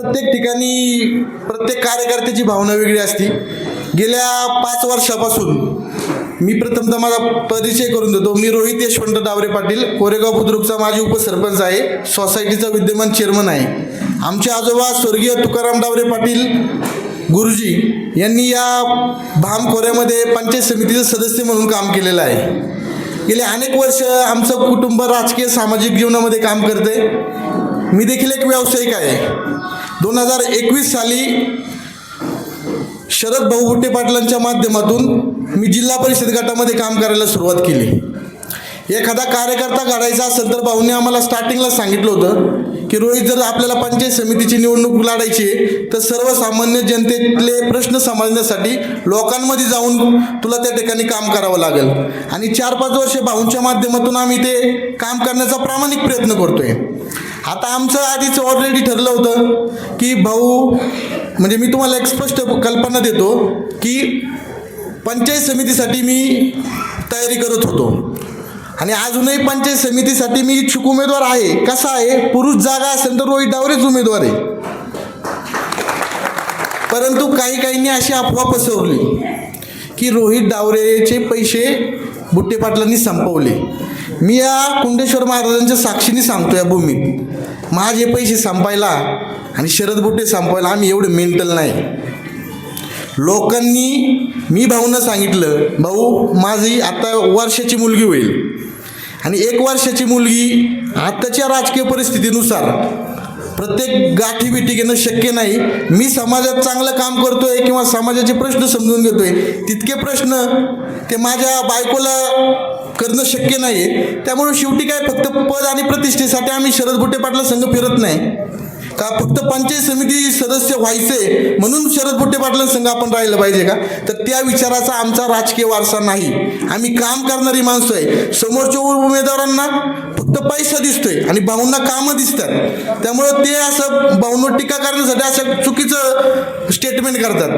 प्रत्येक ठिकाणी प्रत्येक कार्यकर्त्याची भावना वेगळी असते. गेल्या पाच वर्षापासून मी प्रथमतः माझा परिचय करून देतो. मी रोहित यशवंत डावरे पाटील कोरेगाव बुद्रुकचा माजी उपसरपंच आहे. सोसायटीचा विद्यमान चेअरमन आहे. आमचे आजोबा स्वर्गीय तुकाराम डावरे पाटील गुरुजी यांनी या भाम खोऱ्यामध्ये पंचायत समितीचे सदस्य म्हणून काम केलेलं आहे. गेले अनेक वर्ष आमचं कुटुंब राजकीय सामाजिक जीवनामध्ये काम करते मी देखील एक व्यावसायिक आहे. दोन हजार एकवीस साली शरद भाऊ बुट्टे पाटलांच्या माध्यमातून मी जिल्हा परिषद गटामध्ये काम करायला सुरुवात केली. एखादा कार्यकर्ता काढायचा असेल तर भाऊने आम्हाला स्टार्टिंगला सांगितलं होतं की रोहित जर आपल्याला पंचायत समितीची निवडणूक लढायची आहे तर सर्वसामान्य जनतेतले प्रश्न समजण्यासाठी लोकांमध्ये जाऊन तुला त्या ठिकाणी काम करावं लागेल. आणि चार पाच वर्ष भाऊंच्या माध्यमातून आम्ही ते काम करण्याचा प्रामाणिक प्रयत्न करतोय. आता आमचं आधीच ऑलरेडी ठरलं होतं की भाऊ म्हणजे मी तुम्हाला एक स्पष्ट कल्पना देतो की पंचायत समितीसाठी मी तयारी करत होतो. आणि अजूनही पंचायत समितीसाठी मी इच्छुक उमेदवार आहे. कसा आहे? पुरुष जागा असेल तर रोहित डावरेच उमेदवार आहे. परंतु काही काहींनी अशी अफवा पसरवली की रोहित डावरेचे पैसे बुट्टे पाटलांनी संपवले. मी या कुंडेश्वर महाराजांच्या साक्षीने सांगतो या भूमीत. माझे पैसे संपायला आणि शरद बुट्टे संपायला आम्ही एवढे मेंटल नाही. लोकांनी मी भाऊनं सांगितलं भाऊ माझी आता वर्षाची मुलगी होईल आणि एक वर्षाची मुलगी आत्ताच्या राजकीय परिस्थितीनुसार प्रत्येक गाठी बिठी घेणं शक्य नाही. मी समाजात चांगलं काम करतोय किंवा समाजाचे प्रश्न समजून घेतोय तितके प्रश्न ते माझ्या बायकोला करणं शक्य नाही आहे त्यामुळे शेवटी काय फक्त पद आणि प्रतिष्ठेसाठी आम्ही शरद बुट्टे पाटला संघ फिरत नाही. का? फक्त पंचायत समिती सदस्य व्हायचे म्हणून शरद बुट्टे पाटलांसंघ आपण राहिलं पाहिजे का? तर त्या विचाराचा आमचा राजकीय वारसा नाही. आम्ही काम करणारी माणसं आहे. समोरच्या उमेदवारांना फक्त पैसा दिसतोय आणि भाऊंना कामं दिसतात. त्यामुळं ते असं भाऊंवर टीका करण्यासाठी असं चुकीचं स्टेटमेंट करतात.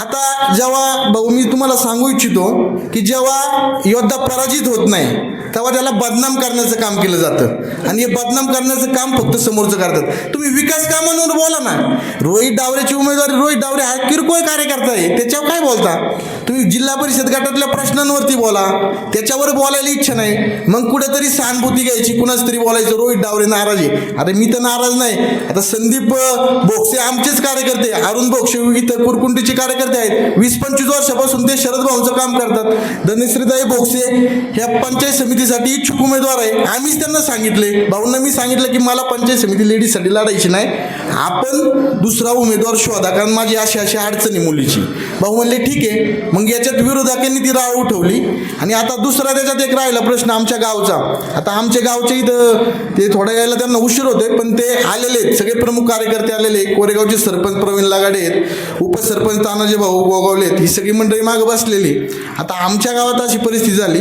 आता जेव्हा भाऊ मी तुम्हाला सांगू इच्छितो की जेव्हा योद्धा पराजित होत नाही तेव्हा त्याला बदनाम करण्याचं काम केलं जातं. आणि हे बदनाम करण्याचं काम फक्त समोरचं करतात. तुम्ही विकास कामांवर बोला ना? रोहित डावरेची उमेदवारी रोहित डावरे हा किरकोळ कार्यकर्ता आहे. त्याच्यावर काय बोलता? तुम्ही जिल्हा परिषद गटातल्या प्रश्नांवरती बोला. त्याच्यावर बोलायला इच्छा नाही. मग कुठेतरी सहानुभूती घ्यायची. कुणाच तरी बोलायचं रोहित डावरे नाराज आहे. अरे मी तर नाराज नाही. आता संदीप अ, भोगसे आमचेच कार्यकर्ते अरुण भोगसे इतर कुरकुंडीचे कार्यकर्ते आहेत. वीस पंचवीस वर्षापासून ते शरद भाऊंचं काम करतात. धनश्रीताई भोगसे ह्या पंचायत समितीसाठी इच्छुक उमेदवार आहे. आम्हीच त्यांना सांगितले. भाऊंना मी सांगितलं की मला पंचायत समिती लेडीजसाठी लढायची नाही. आपण दुसरा उमेदवार शोधा. कारण माझी अशी अशी अडचणी मुलीची. भाऊ म्हणले ठीक आहे. मग याच्यात विरोधकांनी ती राळ उठवली. आणि आता दुसरा त्याच्यात एक राहिला प्रश्न आमच्या गावचा. आता आमच्या गावच्या इथं ते थोड्या वेळेला त्यांना उशीर होते पण ते आलेले आहेत. सगळे प्रमुख कार्यकर्ते आलेले कोरेगावचे सरपंच प्रवीण लागाडे आहेत. उपसरपंच तानाजी भाऊ गोगावले आहेत. ही सगळी मंडळी मागं बसलेली आता आमच्या गावात अशी परिस्थिती झाली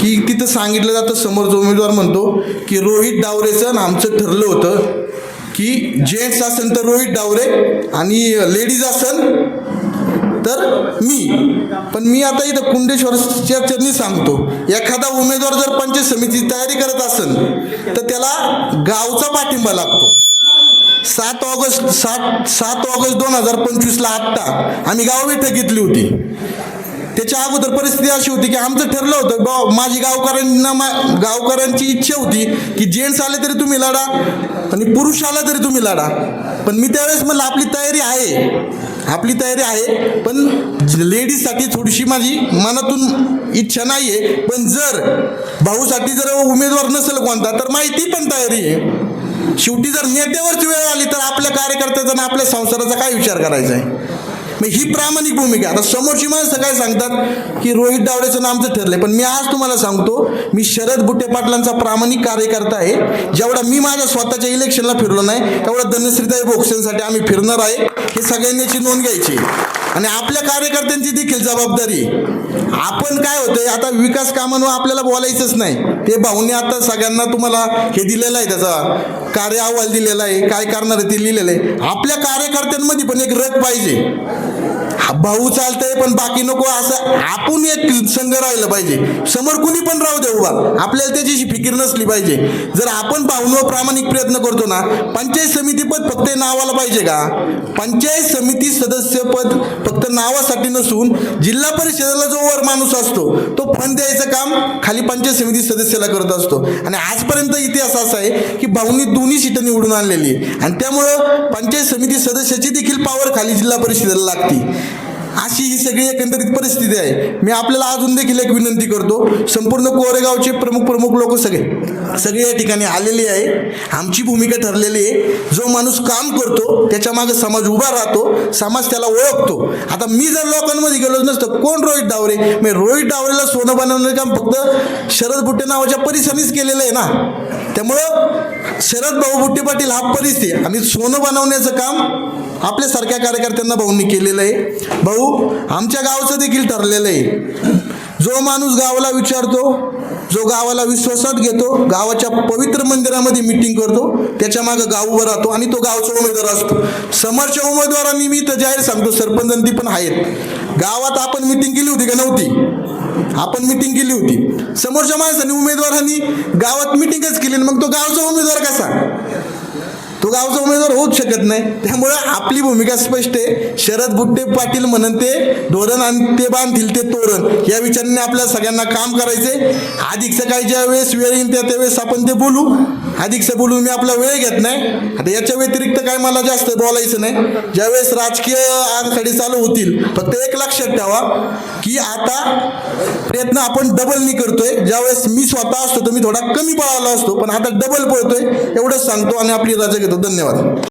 की तिथं सांगितलं जातं समोरचा उमेदवार म्हणतो की रोहित डावरेचं आणि आमचं ठरलं होतं की जेंट्स असेल तर रोहित डावरे आणि लेडीज असेल तर मी. पण मी आता इथं कुंडेश्वरच्या चरणी सांगतो. एखादा उमेदवार जर पंचायत समितीची तयारी करत असेल तर त्याला गावचा पाठिंबा लागतो. सात ऑगस्ट सात सात ऑगस्ट दोन हजार पंचवीसला आत्ता आम्ही गाव बैठक घेतली होती. त्याच्या अगोदर परिस्थिती अशी होती की आमचं ठरलं होतं बा माझी गावकऱ्यांना मा गावकऱ्यांची इच्छा होती की जेंट्स आले तरी तुम्ही लढा आणि पुरुष आला तरी तुम्ही लढा. पण मी त्यावेळेस म्हणलं आपली तयारी आहे. आपली तयारी आहे पण लेडीजसाठी थोडीशी माझी मनातून इच्छा नाही आहे पण जर भाऊसाठी जर उमेदवार नसेल कोणता तर माहिती पण तयारी आहे. शेवटी जर नेत्यावरची वेळ आली तर आपल्या कार्यकर्त्याचा आणि आपल्या संसाराचा काय विचार करायचा आहे? मग ही प्रामाणिक भूमिका. आता समोरची माणसं काय सांगतात की रोहित दावडेचं नाम तर ठरलंय पण मी आज तुम्हाला सांगतो मी शरद बुट्टे पाटलांचा प्रामाणिक कार्यकर्ता आहे. जेवढा मी माझ्या स्वतःच्या इलेक्शनला फिरलो नाही तेवढा धनश्रीताई भोगसेंसाठी आम्ही फिरणार आहे. हे सगळ्यांची नोंद घ्यायची. आणि आपल्या कार्यकर्त्यांची देखील जबाबदारी. आपण काय होतंय आता विकास कामांवर आपल्याला बोलायचंच नाही. ते भाऊने आता सगळ्यांना तुम्हाला हे दिलेलं आहे त्याचा कार्य अहवाल दिलेला आहे काय करणार आहे ते लिहिलेलं आहे. आपल्या कार्यकर्त्यांमध्ये पण एक रग पाहिजे. भाऊ चालतंय पण बाकी नको असं आपण एक संघ राहिलं पाहिजे. समोर कुणी पण राहू दे उभा. आपल्याला त्याची फिकीर नसली पाहिजे. जर आपण भाऊन प्रामाणिक प्रयत्न करतो ना पंचायत समिती पद फक्त नावाला पाहिजे का? पंचायत समिती सदस्य पद फक्त नावासाठी नसून जिल्हा परिषदेला जो वर माणूस असतो तो फंड द्यायचं काम खाली पंचायत समिती सदस्याला करत असतो. आणि आजपर्यंत इतिहास असा आहे की भाऊनी दोन्ही सीटं निवडून आणलेली आहे आणि त्यामुळं पंचायत समिती सदस्याची देखील पावर खाली जिल्हा परिषदेला लागते. अशी ही सगळी एकंदरीत परिस्थिती आहे. मी आपल्याला अजून देखील एक विनंती करतो संपूर्ण कोरेगावचे प्रमुख प्रमुख लोक सगळे सगळे या ठिकाणी आलेले आहे. आमची भूमिका ठरलेली आहे. जो माणूस काम करतो त्याच्यामागे समाज उभा राहतो समाज त्याला ओळखतो. आता मी जर लोकांमध्ये गेलो नसतं कोण रोहित डावरे? मी रोहित डावरेला सोनं बनवण्याचं काम फक्त शरद बुट्टे नावाच्या परिसरानेच केलेलं आहे ना. त्यामुळं शरद भाऊ बुट्टे पाटील हा परिस्थिती आणि सोनं बनवण्याचं काम आपल्यासारख्या कार्यकर्त्यांना भाऊंनी केलेलं आहे. भाऊ आमच्या गावचं देखील ठरलेलं आहे. जो माणूस गावाला विचारतो जो गावाला विश्वासात घेतो गावाच्या पवित्र मंदिरामध्ये मिटिंग करतो त्याच्या मागं गाव उभं राहतो आणि तो गावचा उमेदवार असतो. समोरच्या उमेदवारांनी मी तर जाहीर सांगतो सरपंच पण आहेत. गावात आपण मिटिंग केली होती का नव्हती? आपण मिटिंग केली होती. समोरच्या माणसाने उमेदवारांनी गावात मिटिंगच केली मग तो गावचा उमेदवार कसा? तो गावचा उमेदवार होऊच शकत नाही. त्यामुळं आपली भूमिका स्पष्ट आहे. शरद बुट्टे पाटील म्हणून ते धोरण आणि ते बांधतील ते तोरण या विचाराने आपल्या सगळ्यांना काम करायचे अधिक सकाळच्या ज्या वेळेस वेळ येईल त्या त्यावेळेस आपण ते बोलू. अधिकचं बोलून मी आपला वेळ घेत नाही. आता याच्या व्यतिरिक्त काय मला जास्त बोलायचं नाही. ज्यावेळेस राजकीय आघाडी चालू होतील फक्त एक लक्षात ठेवा की आता प्रयत्न आपण डबलनी करतोय. ज्यावेळेस मी स्वतः असतो तर मी थोडा कमी पळाला असतो पण आता डबल पळतोय एवढंच सांगतो आणि आपली रजा घेतो. धन्यवाद.